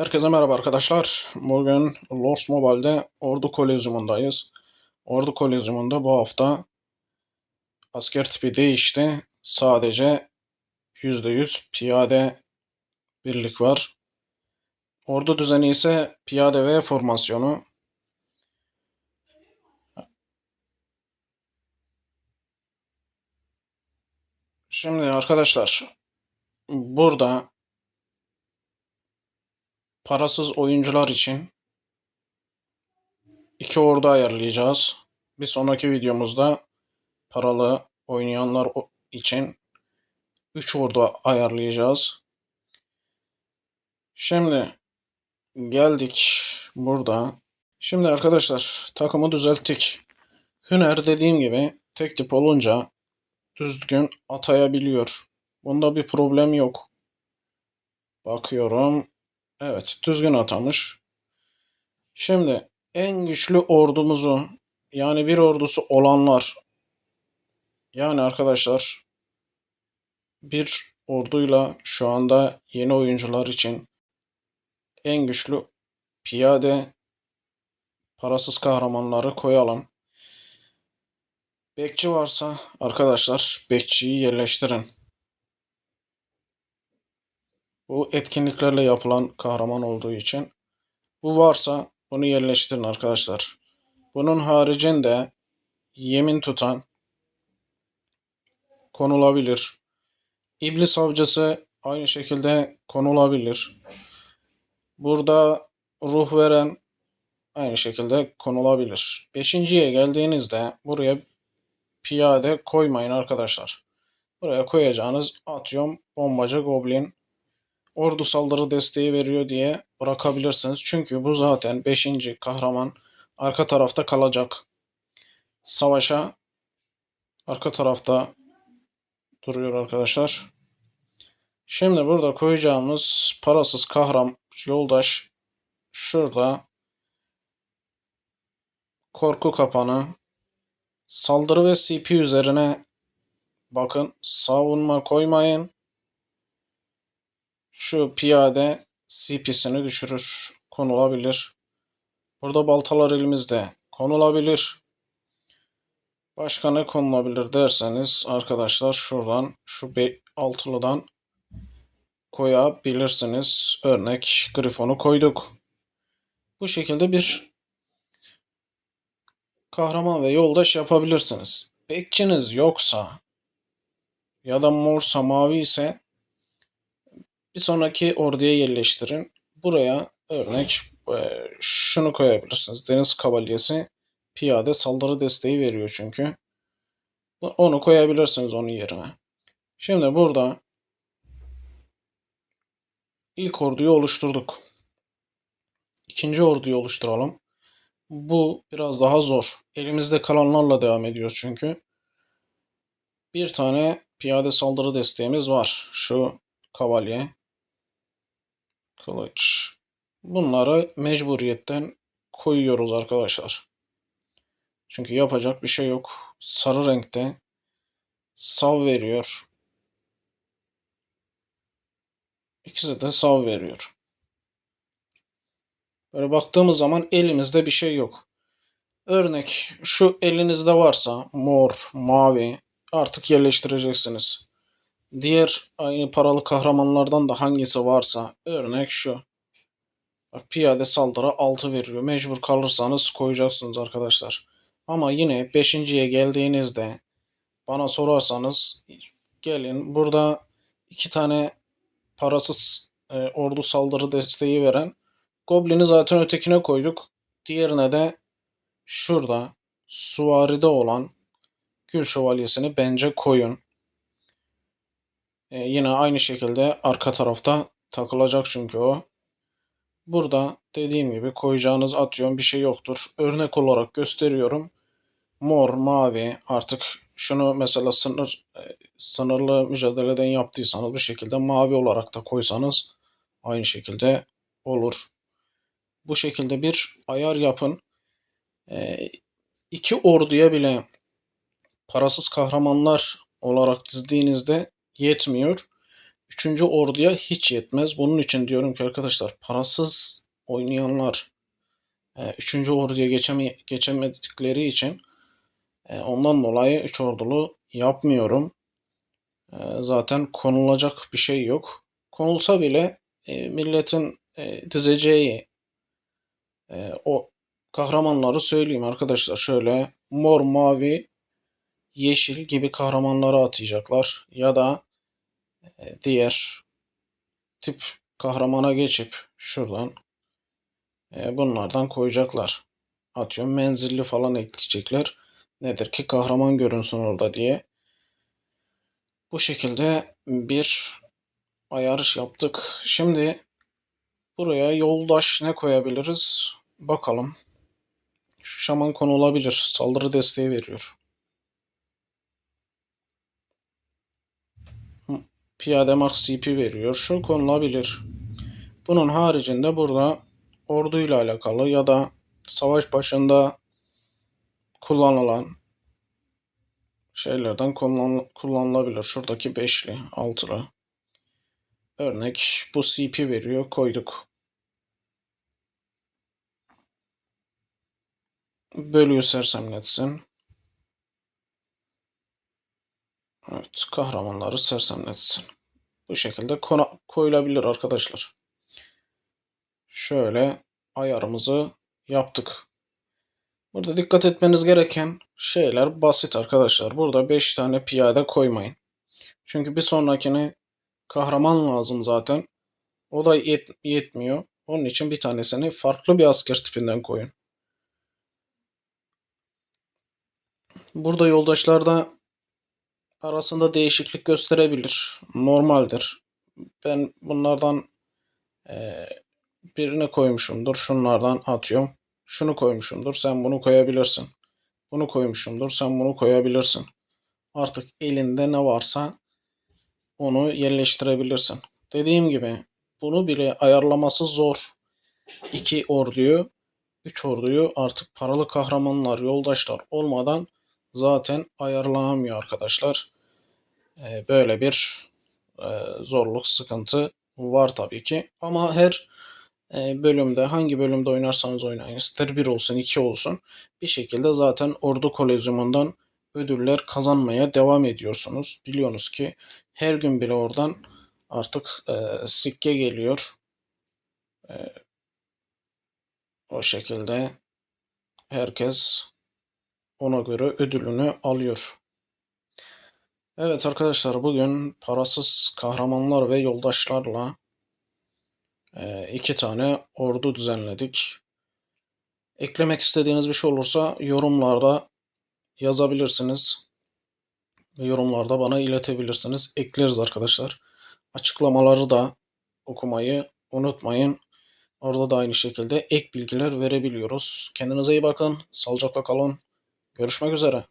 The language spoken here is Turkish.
Herkese merhaba arkadaşlar. Bugün Lost Mobile'de Ordu Kolezyumundayız. Ordu Kolezyumunda bu hafta asker tipi değişti. Sadece %100 piyade birlik var. Ordu düzeni ise piyade V formasyonu. Şimdi arkadaşlar burada parasız oyuncular için iki ordu ayarlayacağız. Bir sonraki videomuzda paralı oynayanlar için 3 ordu ayarlayacağız. Şimdi geldik burada. Şimdi arkadaşlar takımı düzelttik. Hüner dediğim gibi tek tip olunca düzgün atayabiliyor. Bunda bir problem yok. Bakıyorum. Evet, düzgün atamış. Şimdi en güçlü ordumuzu yani bir ordusu olanlar yani arkadaşlar bir orduyla şu anda yeni oyuncular için en güçlü piyade parasız kahramanları koyalım. Bekçi varsa arkadaşlar bekçiyi yerleştirin. Bu etkinliklerle yapılan kahraman olduğu için. Bu varsa bunu yerleştirin arkadaşlar. Bunun haricinde yemin tutan konulabilir. İblis avcısı aynı şekilde konulabilir. Burada ruh veren aynı şekilde konulabilir. Beşinciye geldiğinizde buraya piyade koymayın arkadaşlar. Buraya koyacağınız atıyorum bombacı goblin ordu saldırı desteği veriyor diye bırakabilirsiniz. Çünkü bu zaten 5. kahraman arka tarafta kalacak. Savaşa arka tarafta duruyor arkadaşlar. Şimdi burada koyacağımız parasız kahram yoldaş şurada korku kapanı saldırı ve CP üzerine bakın savunma koymayın. Şu piyade CP'sini düşürür. Konulabilir. Burada baltalar elimizde. Konulabilir. Başka ne konulabilir derseniz arkadaşlar şuradan şu altılıdan koyabilirsiniz. Örnek Grifon'u koyduk. Bu şekilde bir kahraman ve yoldaş yapabilirsiniz. Bekçiniz yoksa ya da morsa mavi ise bir sonraki orduya yerleştirin. Buraya örnek e, şunu koyabilirsiniz. Deniz Kavalyesi piyade saldırı desteği veriyor çünkü. Onu koyabilirsiniz onun yerine. Şimdi burada ilk orduyu oluşturduk. İkinci orduyu oluşturalım. Bu biraz daha zor. Elimizde kalanlarla devam ediyoruz çünkü. Bir tane piyade saldırı desteğimiz var. Şu kavalye. Kılıç. Bunları mecburiyetten koyuyoruz arkadaşlar. Çünkü yapacak bir şey yok. Sarı renkte sav veriyor. İkisi de sav veriyor. Böyle baktığımız zaman elimizde bir şey yok. Örnek şu elinizde varsa mor, mavi artık yerleştireceksiniz. Diğer aynı paralı kahramanlardan da hangisi varsa örnek şu. Bak piyade saldırı 6 veriyor. Mecbur kalırsanız koyacaksınız arkadaşlar. Ama yine 5.ye geldiğinizde bana sorarsanız gelin burada iki tane parasız e, ordu saldırı desteği veren Goblin'i zaten ötekine koyduk. Diğerine de şurada suvaride olan Gül Şövalyesini bence koyun. E, yine aynı şekilde arka tarafta takılacak çünkü o. Burada dediğim gibi koyacağınız atıyorum bir şey yoktur. Örnek olarak gösteriyorum. Mor, mavi artık şunu mesela sınır e, sınırlı mücadeleden yaptıysanız bu şekilde mavi olarak da koysanız aynı şekilde olur. Bu şekilde bir ayar yapın. E, iki orduya bile parasız kahramanlar olarak dizdiğinizde yetmiyor. Üçüncü orduya hiç yetmez. Bunun için diyorum ki arkadaşlar parasız oynayanlar e, üçüncü orduya geçeme, geçemedikleri için e, ondan dolayı üç ordulu yapmıyorum. E, zaten konulacak bir şey yok. Konulsa bile milletin dizeceği o kahramanları söyleyeyim arkadaşlar. Şöyle mor, mavi, yeşil gibi kahramanları atayacaklar. Ya da diğer tip kahramana geçip şuradan e, bunlardan koyacaklar. Atıyorum menzilli falan ekleyecekler. Nedir ki kahraman görünsün orada diye. Bu şekilde bir ayar yaptık. Şimdi buraya yoldaş ne koyabiliriz? Bakalım. Şu şaman konulabilir. Saldırı desteği veriyor. Piyade max CP veriyor. Şu konulabilir. Bunun haricinde burada orduyla alakalı ya da savaş başında kullanılan şeylerden kullan, kullanılabilir. Şuradaki beşli, altılı. Örnek bu CP veriyor. Koyduk. Bölüyor sersemletsin. Evet, kahramanları sersemletsin. Bu şekilde kona, koyulabilir arkadaşlar. Şöyle ayarımızı yaptık. Burada dikkat etmeniz gereken şeyler basit arkadaşlar. Burada 5 tane piyade koymayın. Çünkü bir sonrakine kahraman lazım zaten. O da yet yetmiyor. Onun için bir tanesini farklı bir asker tipinden koyun. Burada yoldaşlarda arasında değişiklik gösterebilir. Normaldir. Ben bunlardan e, birine koymuşumdur. Şunlardan atıyorum. Şunu koymuşumdur. Sen bunu koyabilirsin. Bunu koymuşumdur. Sen bunu koyabilirsin. Artık elinde ne varsa onu yerleştirebilirsin. Dediğim gibi bunu bile ayarlaması zor. İki orduyu, üç orduyu artık paralı kahramanlar, yoldaşlar olmadan zaten ayarlanamıyor arkadaşlar. Ee, böyle bir e, zorluk, sıkıntı var tabii ki. Ama her e, bölümde, hangi bölümde oynarsanız oynayın, ister bir olsun, iki olsun bir şekilde zaten ordu kolezyumundan ödüller kazanmaya devam ediyorsunuz. Biliyorsunuz ki her gün bile oradan artık e, sikke geliyor. O şekilde herkes ona göre ödülünü alıyor. Evet arkadaşlar bugün parasız kahramanlar ve yoldaşlarla e, iki tane ordu düzenledik. Eklemek istediğiniz bir şey olursa yorumlarda yazabilirsiniz. Yorumlarda bana iletebilirsiniz. Ekleriz arkadaşlar. Açıklamaları da okumayı unutmayın. Orada da aynı şekilde ek bilgiler verebiliyoruz. Kendinize iyi bakın. Sağlıcakla kalın. Görüşmek üzere.